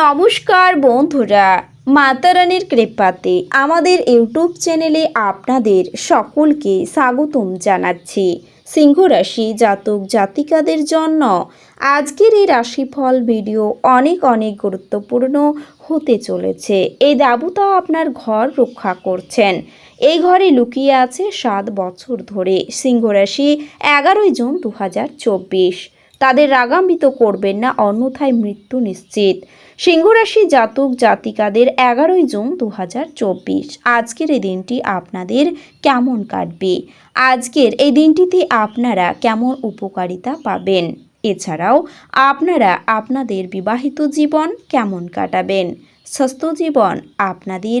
নমস্কার বন্ধুরা মাতারানির কৃপাতে আমাদের ইউটিউব চ্যানেলে আপনাদের সকলকে স্বাগতম জানাচ্ছি। সিংহ রাশি জাতক জাতিকাদের জন্য আজকের এই রাশিফল ভিডিও অনেক অনেক গুরুত্বপূর্ণ হতে চলেছে। এই দেবতা আপনার ঘর রক্ষা করছেন। এই ঘরে লুকিয়ে আছে সাত বছর ধরে সিংহ রাশি এগারোই জুন দু হাজার চব্বিশ। তাদের রাগান্বিত করবেন না, অন্যথায় মৃত্যু নিশ্চিত। সিংহরাশি জাতক জাতিকাদের এগারোই জুন দু হাজার চব্বিশ। আজকের এই দিনটি আপনাদের কেমন কাটবে? আজকের এই দিনটিতে আপনারা কেমন উপকারিতা পাবেন? এছাড়াও আপনারা আপনাদের বিবাহিত জীবন কেমন কাটাবেন? স্বাস্থ্য জীবন আপনাদের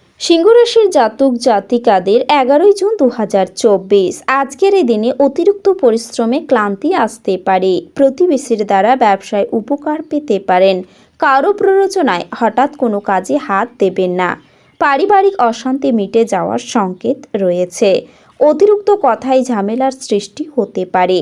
সিংহরাশির জাতক জাতিকাদের এগারোই জুন দু হাজার চব্বিশ। আজকের এই দিনে অতিরিক্ত পরিশ্রমে ক্লান্তি আসতে পারে। প্রতিবেশীর দ্বারা ব্যবসায় উপকার পেতে পারেন। কারও প্ররোচনায় হঠাৎ কোনো কাজে হাত দেবেন না। পারিবারিক অশান্তি মিটে যাওয়ার সংকেত রয়েছে। অতিরিক্ত কথায় ঝামেলার সৃষ্টি হতে পারে।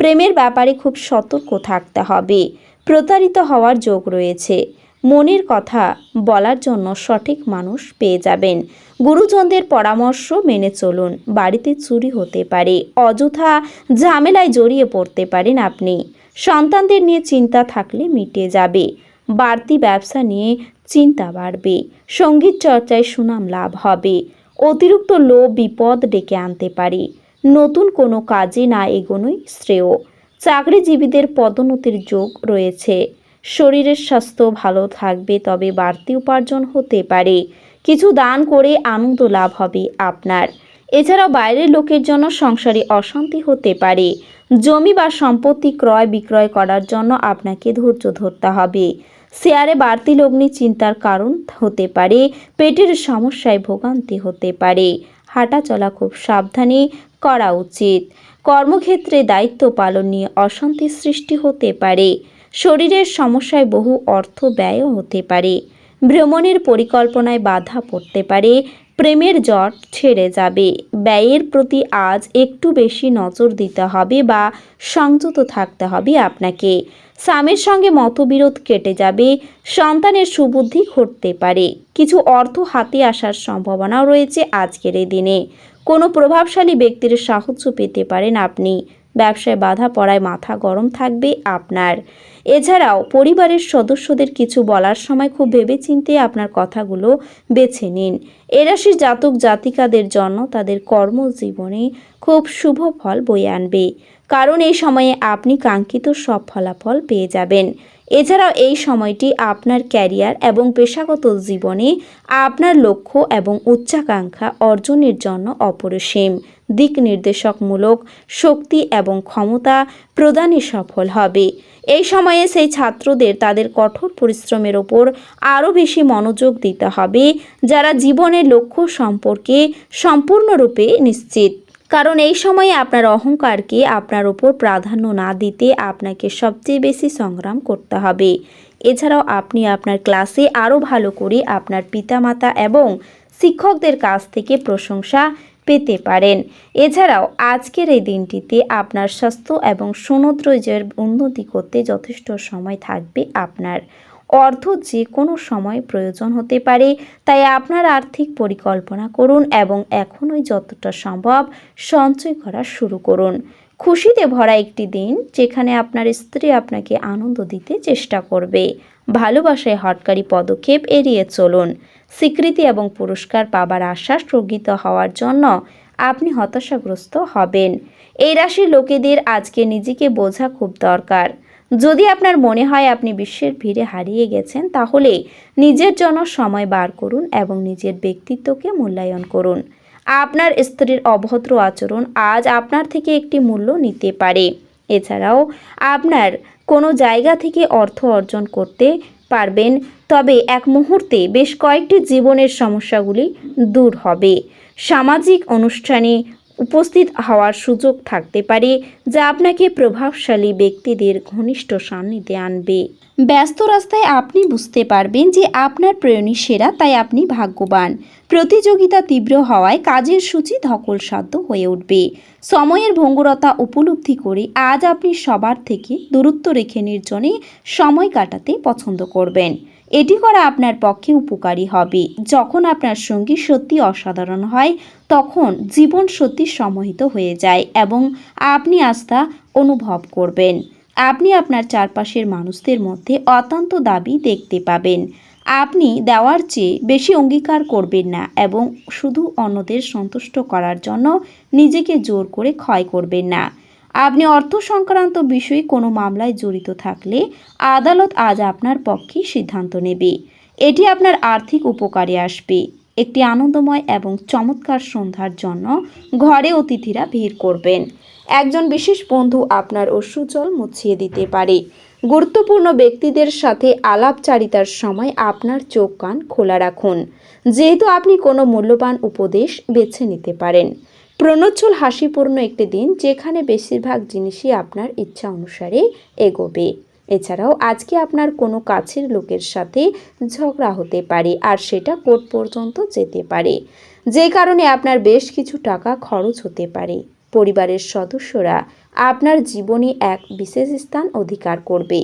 প্রেমের ব্যাপারে খুব সতর্ক থাকতে হবে। প্রতারিত হওয়ার যোগ রয়েছে। মনের কথা বলার জন্য সঠিক মানুষ পেয়ে যাবেন। গুরুজনদের পরামর্শ মেনে চলুন, বাড়িতে চুরি হতে পারে, অযথা ঝামেলায় জড়িয়ে পড়তে পারেন আপনি। সন্তানদের নিয়ে চিন্তা থাকলে মিটে যাবে, বাড়তি ব্যবসা নিয়ে চিন্তা বাড়বে, সংগীত চর্চায় সুনাম লাভ হবে, অতিরিক্ত লোভ, বিপদ ডেকে আনতে পারে, নতুন কোনো কাজে না এগোনোই শ্রেয়। চাকরিজীবীদের পদোন্নতির যোগ রয়েছে। শরীরের স্বাস্থ্য ভালো থাকবে, তবে বাড়তি উপার্জন হতে পারে। কিছু দান করে আনন্দ লাভ হবে আপনার। এছাড়াও বাইরের লোকের জন্য সংসারে অশান্তি হতে পারে। জমি বা সম্পত্তি ক্রয় বিক্রয় করার জন্য আপনাকে ধৈর্য ধরতে হবে। শেয়ারে বাড়তি লগ্নি চিন্তার কারণ হতে পারে, পেটের সমস্যায় ভোগান্তি হতে পারে। হাঁটা চলা খুব সাবধানে করা উচিত। কর্মক্ষেত্রে দায়িত্ব পালন নিয়ে অশান্তি সৃষ্টি হতে পারে। শরীরের সমস্যায় বহু অর্থ ব্যয়ও হতে পারে। ভ্রমণের পরিকল্পনায় বাধা পড়তে পারে। প্রেমের জট ছেড়ে যাবে। ব্যয়ের প্রতি আজ একটু বেশি নজর দিতে হবে বা সংযত থাকতে হবে আপনাকে। স্বামীর সঙ্গে মতবিরোধ কেটে যাবে। সন্তানের সুবুদ্ধি ঘটতে পারে। কিছু অর্থ হাতে আসার সম্ভাবনাও রয়েছে আজকের এই দিনে। কোনো প্রভাবশালী ব্যক্তির সাহায্য পেতে পারেন আপনি। ব্যবসায় বাধা পড়ায় মাথা গরম থাকবে আপনার। এছাড়াও পরিবারের সদস্যদের কিছু বলার সময় খুব ভেবেচিন্তে আপনার কথাগুলো বেছে নিন। এরাশির জাতক জাতিকাদের জন্য তাদের কর্মজীবনে খুব শুভ ফল বয়ে আনবে। কারণ এই সময়ে আপনি কাঙ্ক্ষিত সব ফলাফল পেয়ে যাবেন। এছাড়াও এই সময়টি আপনার ক্যারিয়ার এবং পেশাগত জীবনে আপনার লক্ষ্য এবং উচ্চাকাঙ্ক্ষা অর্জনের জন্য অপরিসীম। দিক নির্দেশকমূলক শক্তি এবং ক্ষমতা প্রদানে সফল হবে। এই সময়ে সেই ছাত্রদের তাদের কঠোর পরিশ্রমের ওপর আরও বেশি মনোযোগ দিতে হবে, যারা জীবনের লক্ষ্য সম্পর্কে সম্পূর্ণরূপে নিশ্চিত। কারণ এই সময়ে আপনার অহংকারকে আপনার ওপর প্রাধান্য না দিতে আপনাকে সবচেয়ে বেশি সংগ্রাম করতে হবে। এছাড়াও আপনি আপনার ক্লাসে আরও ভালো করে আপনার পিতামাতা এবং শিক্ষকদের কাছ থেকে প্রশংসা পেতে পারেন। এছাড়াও আজকের এই দিনটিতে আপনার স্বাস্থ্য এবং সমুদ্রজয়ের উন্নতি করতে যথেষ্ট সময় থাকবে আপনার। অর্থ যে কোনো সময় প্রয়োজন হতে পারে। তাই আপনার আর্থিক পরিকল্পনা করুন এবং এখনই যতটা সম্ভব সঞ্চয় করা শুরু করুন। খুশিতে ভরা একটি দিন যেখানে আপনার স্ত্রী আপনাকে আনন্দ দিতে চেষ্টা করবে। ভালোবাসায় হটকারী পদক্ষেপ এড়িয়ে চলুন। স্বীকৃতি এবং পুরস্কার পাবার আশা স্থগিত হওয়ার জন্য আপনি হতাশাগ্রস্ত হবেন। এই রাশির লোকেদের আজকে নিজেকে বোঝা খুব দরকার। যদি আপনার মনে হয় আপনি বিশ্বের ভিড়ে হারিয়ে গেছেন, তাহলে নিজের জন্য সময় বার করুন এবং নিজের ব্যক্তিত্বকে মূল্যায়ন করুন। আপনার স্ত্রীর অভদ্র আচরণ আজ আপনার থেকে একটি মূল্য নিতে পারে। এছাড়াও আপনার কোনো জায়গা থেকে অর্থ অর্জন করতে পারবেন, তবে এক মুহূর্তে বেশ কয়েকটি জীবনের সমস্যাগুলি দূর হবে। সামাজিক অনুষ্ঠানে উপস্থিত হওয়ার সুযোগ থাকতে পারে, যা আপনাকে প্রভাবশালী ব্যক্তিদের ঘনিষ্ঠ সান্নিধ্যে আনবে। ব্যস্ত রাস্তায় আপনি বুঝতে পারবেন যে আপনার প্রেরণী সেরা, তাই আপনি ভাগ্যবান। প্রতিযোগিতা তীব্র হওয়ায় কাজের সূচি ধকলসাধ্য হয়ে উঠবে। সময়ের ভঙ্গুরতা উপলব্ধি করে আজ আপনি সবার থেকে দূরত্ব রেখে নির্জনে সময় কাটাতে পছন্দ করবেন। এটি করা আপনার পক্ষে উপকারী হবে। যখন আপনার সঙ্গী সত্যি অসাধারণ হয় তখন জীবন সত্যি সমহিত হয়ে যায় এবং আপনি আস্থা অনুভব করবেন। আপনি আপনার চারপাশের মানুষদের মধ্যে অত্যন্ত দাবি দেখতে পাবেন। আপনি দেওয়ার চেয়ে বেশি অঙ্গীকার করবেন না এবং শুধু অন্যদের সন্তুষ্ট করার জন্য নিজেকে জোর করে ক্ষয় করবেন না। আপনি অর্থ সংক্রান্ত বিষয়ে কোনো মামলায় জড়িত থাকলে আদালত আজ আপনার পক্ষে সিদ্ধান্ত নেবে। এটি আপনার আর্থিক উপকারে আসবে। একটি আনন্দময় এবং চমৎকার সন্ধ্যার জন্য ঘরে অতিথিরা ভিড় করবেন। একজন বিশেষ বন্ধু আপনার অশ্রুজল মুছিয়ে দিতে পারে। গুরুত্বপূর্ণ ব্যক্তিদের সাথে আলাপচারিতার সময় আপনার চোখ কান খোলা রাখুন। যেহেতু আপনি কোনো মূল্যবান উপদেশ বেছে নিতে পারেন। প্রণোচ্ছল হাসিপূর্ণ একটি দিন যেখানে বেশিরভাগ জিনিসই আপনার ইচ্ছা অনুসারে এগোবে। এছাড়াও আজকে আপনার কোনো কাছের লোকের সাথে ঝগড়া হতে পারে আর সেটা কোর্ট পর্যন্ত যেতে পারে। যে কারণে আপনার বেশ কিছু টাকা খরচ হতে পারে। পরিবারের সদস্যরা আপনার জীবনে এক বিশেষ স্থান অধিকার করবে।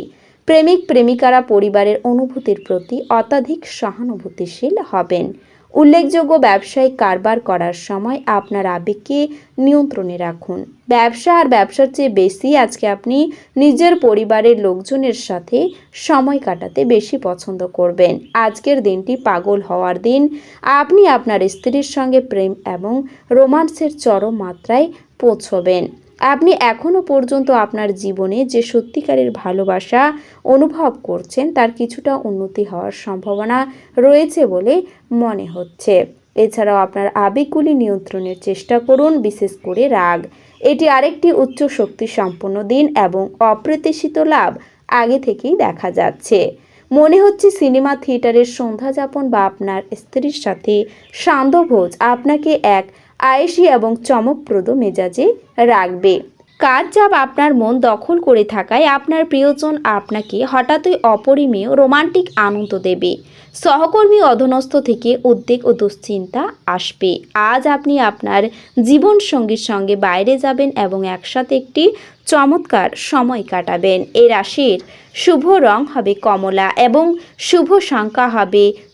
প্রেমিক প্রেমিকারা পরিবারের অনুভূতির প্রতি অত্যাধিক সহানুভূতিশীল হবেন। উল্লেখযোগ্য ব্যবসায়িক কারবার করার সময় আপনার আবেগকে নিয়ন্ত্রণে রাখুন। ব্যবসা আর ব্যবসার চেয়ে বেশি আজকে আপনি নিজের পরিবারের লোকজনের সাথে সময় কাটাতে বেশি পছন্দ করবেন। আজকের দিনটি পাগল হওয়ার দিন। আপনি আপনার স্ত্রীর সঙ্গে প্রেম এবং রোমান্সের চরম মাত্রায় পৌঁছবেন। আপনি এখনও পর্যন্ত আপনার জীবনে যে সত্যিকারের ভালোবাসা অনুভব করছেন, তার কিছুটা উন্নতি হওয়ার সম্ভাবনা রয়েছে বলে মনে হচ্ছে। এছাড়াও আপনার আবেগগুলি নিয়ন্ত্রণের চেষ্টা করুন, বিশেষ করে রাগ। এটি আরেকটি উচ্চ শক্তি সম্পন্ন দিন এবং অপ্রত্যাশিত লাভ আগে থেকেই দেখা যাচ্ছে। মনে হচ্ছে সিনেমা, থিয়েটারের সন্ধ্যাযাপন বা আপনার স্ত্রীর সাথে সান্ধ্যভোজ আপনাকে এক আয়েসি এবং চমকপ্রদ মেজাজে রাখবে। কাজ চাপ আপনার মন দখল করে থাকায় আপনার প্রিয়জন আপনাকে হঠাৎই অপরিমেয় রোমান্টিক আনন্দ দেবে। সহকর্মী অধনস্থ থেকে উদ্বেগ ও দুশ্চিন্তা আসবে। আজ আপনি আপনার জীবন সঙ্গীর সঙ্গে বাইরে যাবেন এবং একসাথে একটি চমৎকার সময় কাটাবেন। এই রাশির শুভ রং হবে কমলা এবং শুভ সংখ্যা হবে